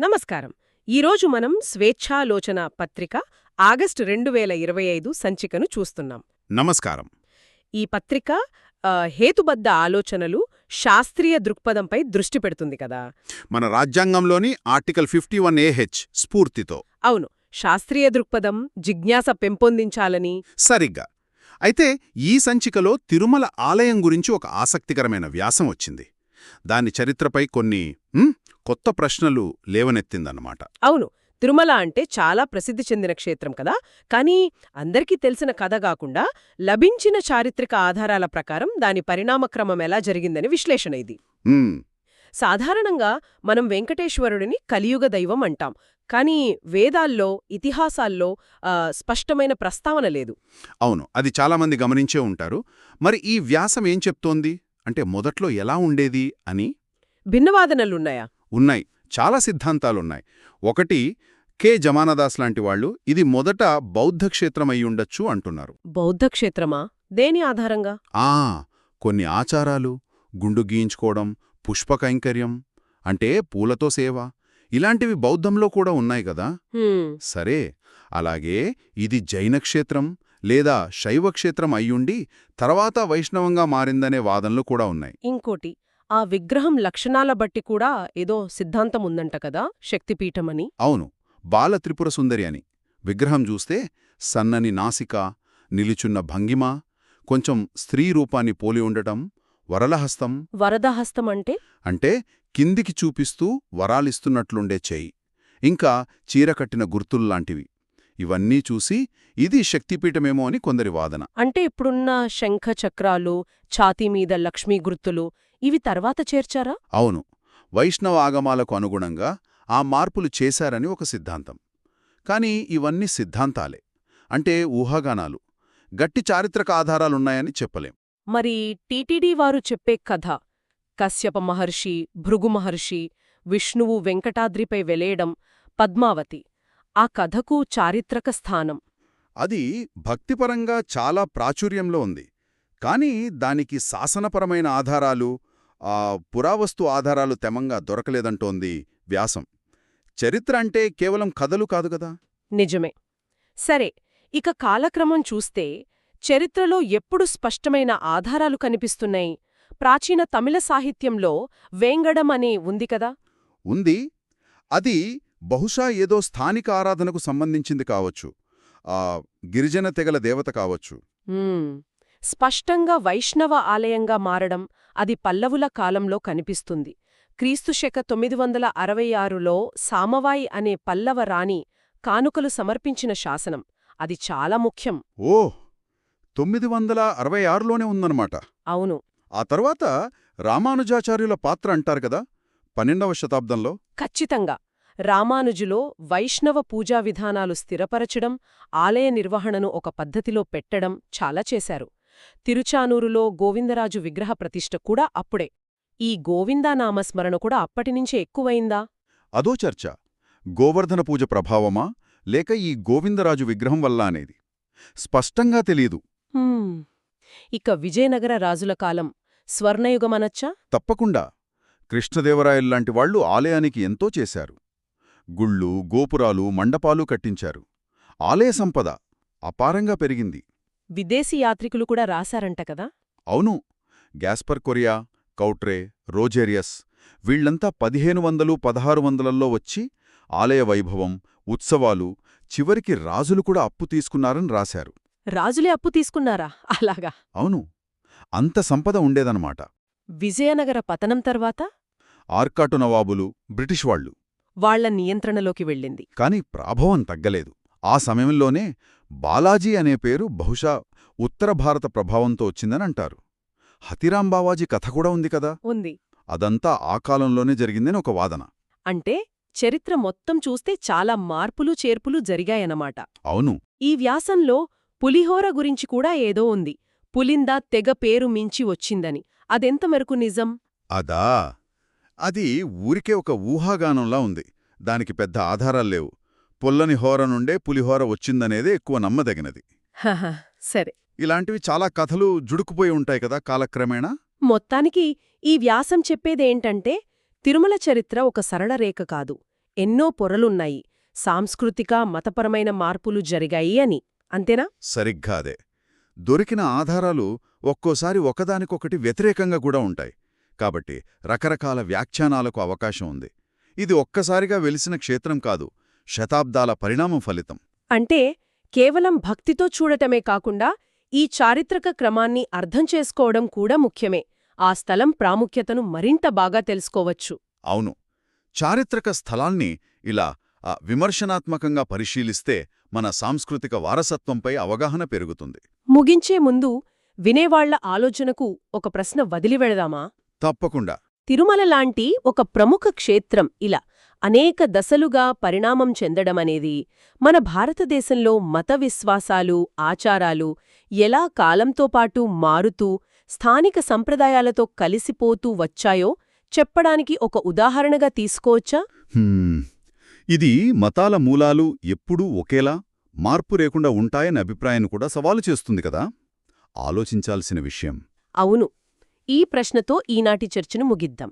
నమస్కారం. ఈరోజు మనం స్వేచ్ఛాలోచన పత్రిక ఆగస్టు రెండు వేల ఇరవై ఐదు సంచికను చూస్తున్నాం. నమస్కారం. ఈ పత్రిక హేతుబద్ధ ఆలోచనలు శాస్త్రీయ దృక్పథంపై దృష్టి పెడుతుంది కదా? మన రాజ్యాంగంలోని ఆర్టికల్ ఫిఫ్టీ వన్ ఏహెచ్ స్ఫూర్తితో. అవును. శాస్త్రీయ దృక్పథం జిజ్ఞాస పెంపొందించాలని. సరిగ్గా. అయితే ఈ సంచికలో తిరుమల ఆలయం గురించి ఒక ఆసక్తికరమైన వ్యాసం వచ్చింది. దాని చరిత్రపై కొన్ని కొత్త ప్రశ్నలు లేవనెత్తిందన్నమాట. అవును. తిరుమల అంటే చాలా ప్రసిద్ధి చెందిన క్షేత్రం కదా. కానీ అందరికీ తెలిసిన కథ కాకుండా లభించిన చారిత్రక ఆధారాల ప్రకారం దాని పరిణామక్రమం ఎలా జరిగిందని విశ్లేషణ ఇది. సాధారణంగా మనం వెంకటేశ్వరుడిని కలియుగ దైవం అంటాం. కానీ వేదాల్లో ఇతిహాసాల్లో స్పష్టమైన ప్రస్తావన లేదు. అవును. అది చాలామంది గమనించే ఉంటారు. మరి ఈ వ్యాసం ఏం చెప్తోంది? అంటే మొదట్లో ఎలా ఉండేది అని? భిన్నవాదనలున్నాయా? ఉన్నాయి. చాలా సిద్ధాంతాలున్నాయి. ఒకటి కె. జమానదాస్ లాంటి వాళ్ళు ఇది మొదట బౌద్ధ క్షేత్రం అయ్యుండొచ్చు అంటున్నారు. బౌద్ధ క్షేత్రమా? దేని ఆధారంగా? ఆ కొన్ని ఆచారాలు గుండు గీయించుకోవడం పుష్పకైంకర్యం అంటే పూలతో సేవ ఇలాంటివి బౌద్ధంలో కూడా ఉన్నాయి కదా? సరే అలాగే ఇది జైన క్షేత్రం లేదా శైవ క్షేత్రం అయ్యుండి తర్వాత వైష్ణవంగా మారిందనే వాదనలు కూడా ఉన్నాయి. ఇంకోటి ఆ విగ్రహం లక్షణాల బట్టి కూడా ఏదో సిద్ధాంతం ఉందంట కదా శక్తిపీఠమని. అవును బాల త్రిపుర సుందరి అని. విగ్రహం చూస్తే సన్నని నాసిక నిలుచున్న భంగిమ కొంచెం స్త్రీ రూపాన్ని పోలి ఉండటం వరలహస్తం. వరదహస్తం అంటే? అంటే కిందికి చూపిస్తూ వరాలిస్తున్నట్లుండే చేయి. ఇంకా చీరకట్టిన గుర్తుల్లాంటివి. ఇవన్నీ చూసి ఇది శక్తిపీఠమేమో అని కొందరి వాదన. అంటే ఇప్పుడున్న శంఖ చక్రాలు ఛాతీ మీద లక్ష్మీ గుర్తులు ఇవి తర్వాత చేర్చారా? అవును. వైష్ణవ ఆగమాలకు అనుగుణంగా ఆ మార్పులు చేశారని ఒక సిద్ధాంతం. కాని ఇవన్నీ సిద్ధాంతాలే. అంటే ఊహాగానాలు. గట్టి చారిత్రక ఆధారాలున్నాయని చెప్పలేం. మరి టీటీడీ వారు చెప్పే కథ కశ్యప మహర్షి భృగు మహర్షి విష్ణువు వెంకటాద్రిపై వెలేయడం పద్మావతి ఆ కథకు చారిత్రక స్థానం. అది భక్తిపరంగా చాలా ప్రాచుర్యంలో ఉంది. కాని దానికి శాసనపరమైన ఆధారాలు ఆ పురావస్తు ఆధారాలు తెమంగా దొరకలేదంటోంది వ్యాసం. చరిత్ర అంటే కేవలం కథలు కాదు కదా? నిజమే. సరే ఇక కాలక్రమం చూస్తే చరిత్రలో ఎప్పుడు స్పష్టమైన ఆధారాలు కనిపిస్తున్నాయి? ప్రాచీన తమిళ సాహిత్యంలో వేంగడం అనే ఉంది కదా? ఉంది. అది బహుశా ఏదో స్థానిక ఆరాధనకు సంబంధించింది కావచ్చు. ఆ గిరిజన తెగల దేవత కావచ్చు. స్పష్టంగా వైష్ణవ ఆలయంగా మారడం అది పల్లవుల కాలంలో కనిపిస్తుంది. క్రీస్తుశక తొమ్మిది వందల అరవై ఆరులో సామవాయి అనే పల్లవ రాణి కానుకలు సమర్పించిన శాసనం. అది చాలా ముఖ్యం. ఓ తొమ్మిది వందల అరవై ఆరులోనే ఉందన్నమాట. అవును. ఆ తర్వాత రామానుజాచార్యుల పాత్ర అంటారు కదా? పన్నెండవ శతాబ్దంలో? ఖచ్చితంగా. రామానుజులో వైష్ణవ పూజా విధానాలు స్థిరపరచడం ఆలయ నిర్వహణను ఒక పద్ధతిలో పెట్టడం చాలా చేశారు. తిరుచానూరులో గోవిందరాజు విగ్రహ ప్రతిష్ఠ కూడా అప్పుడే. ఈ గోవిందానామస్మరణ కూడా అప్పటినుంచే ఎక్కువైందా? అదో చర్చ. గోవర్ధన పూజ ప్రభావమా లేక ఈ గోవిందరాజు విగ్రహం వల్ల అనేది? స్పష్టంగా తెలియదు హ్మ్. ఇక విజయనగర రాజుల కాలం. స్వర్ణయుగమనచ్చా? తప్పకుండా. కృష్ణదేవరాయల్లాంటి వాళ్ళు ఆలయానికి ఎంతో చేశారు. గుళ్ళు గోపురాలు మండపాలు కట్టించారు. ఆలయ సంపద అపారంగా పెరిగింది. విదేశీ యాత్రికులు కూడా రాశారంట కదా? అవును. గ్యాస్పర్ కొరియా కౌట్రే రోజేరియస్ వీళ్ళంతా పదిహేను వందలు పదహారు వందలల్లో వచ్చి ఆలయ వైభవం ఉత్సవాలు చివరికి రాజులు కూడా అప్పు తీసుకున్నారని రాశారు. రాజులే అప్పు తీసుకున్నారా? అలాగా. అవును. అంత సంపద ఉండేదన్నమాట. విజయనగర పతనం తర్వాత? ఆర్కాటు నవాబులు బ్రిటిష్ వాళ్ళు. వాళ్ళ నియంత్రణలోకి వెళ్ళింది. కాని ప్రాభవం తగ్గలేదు. ఆ సమయంలోనే బాలాజీ అనే పేరు బహుశా ఉత్తర భారత ప్రభావంతో వచ్చిందని అంటారు. హతిరాం బావాజీ కథ కూడా ఉంది కదా? ఉంది. అదంతా ఆ కాలంలోనే జరిగిందని ఒక వాదన. అంటే చరిత్ర మొత్తం చూస్తే చాలా మార్పులు చేర్పులు జరిగాయన్నమాట. అవును. ఈ వ్యాసంలో పులిహోర గురించి కూడా ఏదో ఉంది. పులింద తెగ పేరు మించి వచ్చిందని. అదెంత మేరకు నిజం? అదా. అది ఊరికే ఒక ఊహాగానంలా ఉంది. దానికి పెద్ద ఆధారాల్లేవు పుల్లని హోర నుండే పులిహోర వచ్చిందనేదే ఎక్కువ నమ్మదగినది. హహ, సరే. ఇలాంటివి చాలా కథలు జుడుకుపోయి ఉంటాయి కదా కాలక్రమేణా? మొత్తానికి ఈ వ్యాసం చెప్పేదేంటంటే తిరుమల చరిత్ర ఒక సరళ రేఖ కాదు. ఎన్నో పొరలున్నాయి. సాంస్కృతిక మతపరమైన మార్పులు జరిగాయి అని. అంతేనా? సరిగ్గా అదే. దొరికిన ఆధారాలు ఒక్కోసారి ఒకదానికొకటి వ్యతిరేకంగా కూడా ఉంటాయి. కాబట్టి రకరకాల వ్యాఖ్యానాలకు అవకాశం ఉంది. ఇది ఒక్కసారిగా వెలిసిన క్షేత్రం కాదు శతాబ్దాల పరిణామం ఫలితం. అంటే కేవలం భక్తితో చూడటమే కాకుండా ఈ చారిత్రక క్రమాన్ని అర్థం చేసుకోవడం కూడా ముఖ్యమే. ఆ స్థలం ప్రాముఖ్యతను మరింత బాగా తెలుసుకోవచ్చు. అవును. చారిత్రక స్థలాల్ని ఇలా విమర్శనాత్మకంగా పరిశీలిస్తే మన సాంస్కృతిక వారసత్వంపై అవగాహన పెరుగుతుంది. ముగించే ముందు వినేవాళ్ళ ఆలోచనకు ఒక ప్రశ్న వదిలివెళదామా తప్పకుండా. తిరుమల లాంటి ఒక ప్రముఖ క్షేత్రం ఇలా అనేక దశలుగా పరిణామం చెందడమనేది మన భారతదేశంలో మత విశ్వాసాలు ఆచారాలు ఎలా కాలంతో పాటు మారుతూ స్థానిక సంప్రదాయాలతో కలిసిపోతూ వచ్చాయో చెప్పడానికి ఒక ఉదాహరణగా తీసుకోవచ్చా. ఇది మతాల మూలాలు ఎప్పుడూ ఒకేలా మార్పు లేకుండా ఉంటాయని అభిప్రాయాన్ని కూడా సవాలు చేస్తుంది కదా? ఆలోచించాల్సిన విషయం. అవును. ఈ ప్రశ్నతో ఈనాటి చర్చను ముగిద్దాం.